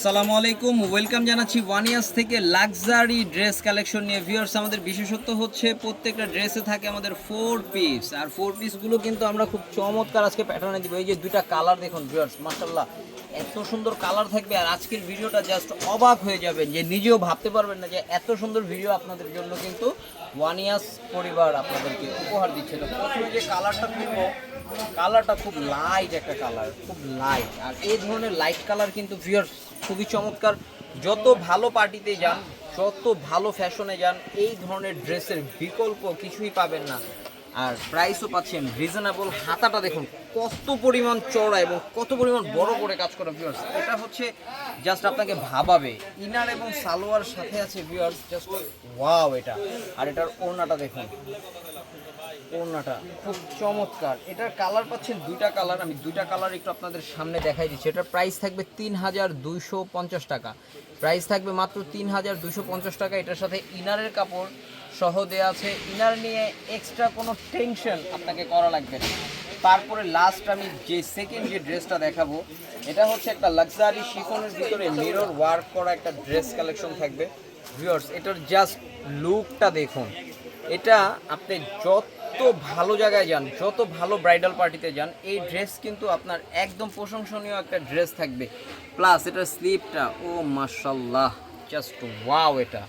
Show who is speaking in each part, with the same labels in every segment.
Speaker 1: আসসালামু আলাইকুম। ওয়েলকাম জানাচ্ছি ওয়ান ইয়ার্স থেকে লাক্সারি ড্রেস কালেকশন নিয়ে। ভিউয়ার্স আমাদের বিশেষত্ব হচ্ছে প্রত্যেকটা ড্রেসে থাকে আমাদের ফোর পিস আর ফোর পিসগুলো কিন্তু আমরা খুব চমৎকার আজকে প্যাটার্নে দিব। এই যে দুইটা কালার দেখুন ভিউয়ার্স মাশাল্লাহ এত সুন্দর কালার থাকবে। আর আজকের ভিডিওটা জাস্ট অবাক হয়ে যাবেন যে নিজেও ভাবতে পারবেন না যে এত সুন্দর ভিডিও আপনাদের জন্য কিন্তু ওয়ান ইয়ার্স পরিবার আপনাদেরকে উপহার দিচ্ছে। তো প্রথমে যে কালারটা কিনবো কালারটা খুব লাইট একটা কালার খুব লাইট আর এই ধরনের লাইট কালার কিন্তু ভিউয়ার্স খুবই চমৎকার। যত ভালো পার্টিতে যান, যত ভালো ফ্যাশনে যান, এই ধরনের ড্রেসের বিকল্প কিছুই পাবেন না। আর প্রাইসও পাচ্ছেন রিজনেবল হাতাটা দেখুন, কত পরিমাণ চড়া এবং কত পরিমাণ বড় করে কাজ করা ভিউয়ার্স এটা হচ্ছে জাস্ট আপনাকে ভাবাবে। ইনার এবং সালোয়ার সাথে আছে ভিউয়ার্স জাস্ট ওয়াও এটা। আর এটার ওড়নাটা দেখুন। ওড়নাটা খুব চমৎকার। এটার কালার পাচ্ছেন দুইটা কালার আমি দুইটা কালার একটু আপনাদের সামনে দেখাই দিচ্ছি। এটার প্রাইস থাকবে তিন হাজার দুইশো পঞ্চাশ টাকা। প্রাইস থাকবে মাত্র তিন হাজার দুইশো পঞ্চাশ টাকা। এটার সাথে ইনারের কাপড় সহ দেওয়া আছে। ইনার নিয়ে এক্সট্রা কোনো টেনশন আপনাকে করা লাগবে না। তারপরে লাস্ট আমি যে সেকেন্ড যে ড্রেসটা দেখাবো, এটা হচ্ছে একটা লাক্সারি শিফনের ভিতরে মিরর ওয়ার্ক করা একটা ড্রেস কালেকশন থাকবে। ভিউয়ার্স এটার জাস্ট লুকটা দেখুন। এটা আপনি যত ভালো জায়গায় যান, যত ভালো ব্রাইডাল পার্টিতে যান, এই ড্রেস কিন্তু আপনার একদম প্রশংসনীয় একটা ড্রেস থাকবে। প্লাস এটার স্লিপটা ও মাশাল্লাহ জাস্ট ওয়াও এটা।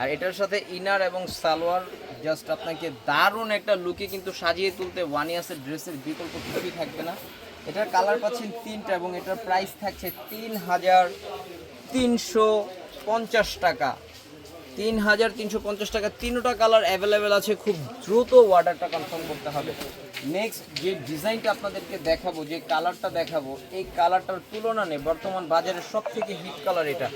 Speaker 1: আর এটার সাথে ইনার এবং সালোয়ার জাস্ট আপনাকে দারুণ একটা লুকে কিন্তু সাজিয়ে তুলতে ওয়ান ইয়ার্সের ড্রেসের বিকল্প কিছুই থাকবে না। এটার কালার পাচ্ছেন তিনটা এবং এটার প্রাইস থাকছে তিন হাজার তিনশো পঞ্চাশ টাকা। তিন হাজার তিনশো পঞ্চাশ টাকা। তিনটা কালার অ্যাভেলেবেল আছে। খুব দ্রুত অর্ডারটা কনফার্ম করতে হবে। নেক্সট যে ডিজাইনটা আপনাদেরকে দেখাবো, যে কালারটা দেখাবো, এই কালারটার তুলনা নেই বর্তমান বাজারের সব থেকে হিট কালার এটা।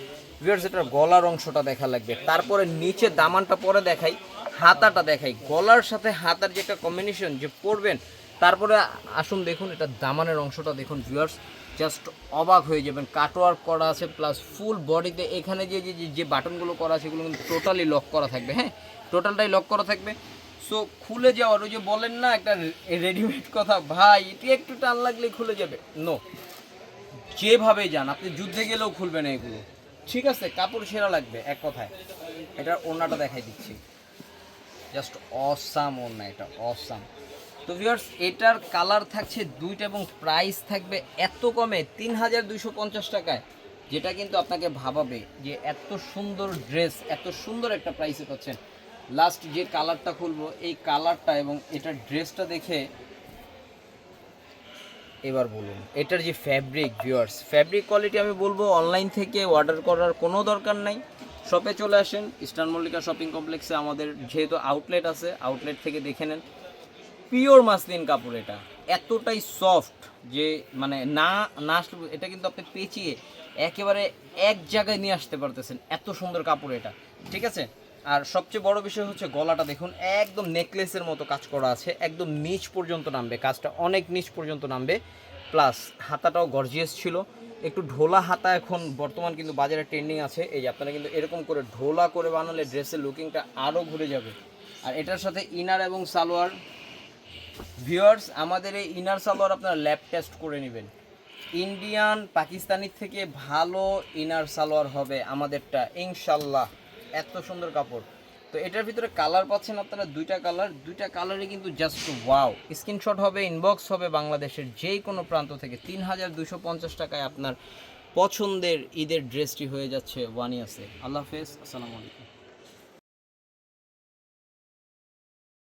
Speaker 1: ভিউয়ার্স এটার গলার অংশটা দেখা লাগবে। তারপরে নিচে দামানটা পরে দেখাই, হাতাটা দেখাই। গলার সাথে হাতার যে একটা কম্বিনেশন যে পরবেন, তারপরে আসুন দেখুন, এটা দামানের অংশটা দেখুন ভিউয়ার্স জাস্ট অবাক হয়ে যাবেন। কাটওয়ার্ক করা আছে প্লাস ফুল বডিতে এখানে যে যে যে বাটনগুলো করা আছে সেগুলো কিন্তু টোটালি লক করা থাকবে হ্যাঁ? টোটালটাই লক করা থাকবে। সো খুলে যাওয়ার, ওই যে বলেন না, একটা রেডিমেড কথা, ভাই, এটি একটু টান লাগলেই খুলে যাবে। নো যেভাবে যান, আপনি যুদ্ধে গেলেও খুলবে না এগুলো। ঠিক আছে কাপড় সেরা লাগবে, এক কথায়। এটার ওড়নাটা দেখাই দিচ্ছি। জাস্ট অসাম ওড়না এটা অসাম তো ভিউয়ার্স এটার কালার থাকছে দুইটা এবং প্রাইস থাকবে এত কমে তিন হাজার দুইশো পঞ্চাশ টাকায়, যেটা কিন্তু আপনাকে ভাবাবে যে এত সুন্দর ড্রেস এত সুন্দর একটা প্রাইসে পাচ্ছেন। লাস্ট যে কালারটা খুলবো, এই কালারটা এবং এটার ড্রেসটা দেখে এবার বলুন, এটার যে ফ্যাব্রিক ভিউয়ার্স ফ্যাব্রিক কোয়ালিটি আমি বলব অনলাইন থেকে অর্ডার করার কোনো দরকার নাই। শপে চলে আসেন ইস্টার্ন মল্লিকা শপিং কমপ্লেক্সে আমাদের যেহেতু আউটলেট আছে আউটলেট থেকে দেখে নেন। পিওর মাসলিন কাপড় এটা, এতটাই সফট যে মানে না না এটা কিন্তু আপনি পেঁচিয়ে একেবারে এক জায়গায় নিয়ে আসতে পারতেছেন, এত সুন্দর কাপড় এটা, ঠিক আছে? আর সবচেয়ে বড় বিষয় হচ্ছে গলাটা দেখুন, একদম নেকলেসের মতো কাজ করা আছে, একদম নিচ পর্যন্ত নামবে, কাজটা অনেক নিচ পর্যন্ত নামবে, প্লাস হাতাটাও গর্জিয়াস ছিল, একটু ঢোলা হাতা এখন বর্তমান কিন্তু বাজারে ট্রেন্ডিং আছে, এই যে আপনারা কিন্তু এরকম করে ঢোলা করে বানালে ড্রেসের লুকিংটা আরও ঘুরে যাবে। আর এটার সাথে ইনার এবং সালোয়ার, ভিউয়ার্স, আমাদের এই ইনার সালোয়ার আপনারা ল্যাব টেস্ট করে নেবেন। ইন্ডিয়ান, পাকিস্তানির থেকে ভালো ইনার সালোয়ার হবে আমাদেরটা, ইনশাল্লাহ। এত সুন্দর কাপড়। তো এটার ভিতরে কালার পাচ্ছেন আপনারা দুইটা কালার দুইটা কালারই কিন্তু জাস্ট ওয়াও স্ক্রিনশট হবে ইনবক্স হবে বাংলাদেশের যে কোনো প্রান্ত থেকে। তিন হাজার দুশো পঞ্চাশ টাকায় আপনার পছন্দের ঈদের ড্রেসটি হয়ে যাচ্ছে ওয়ান ইয়ার্সে আল্লাহ হাফেজ, আসসালামু আলাইকুম।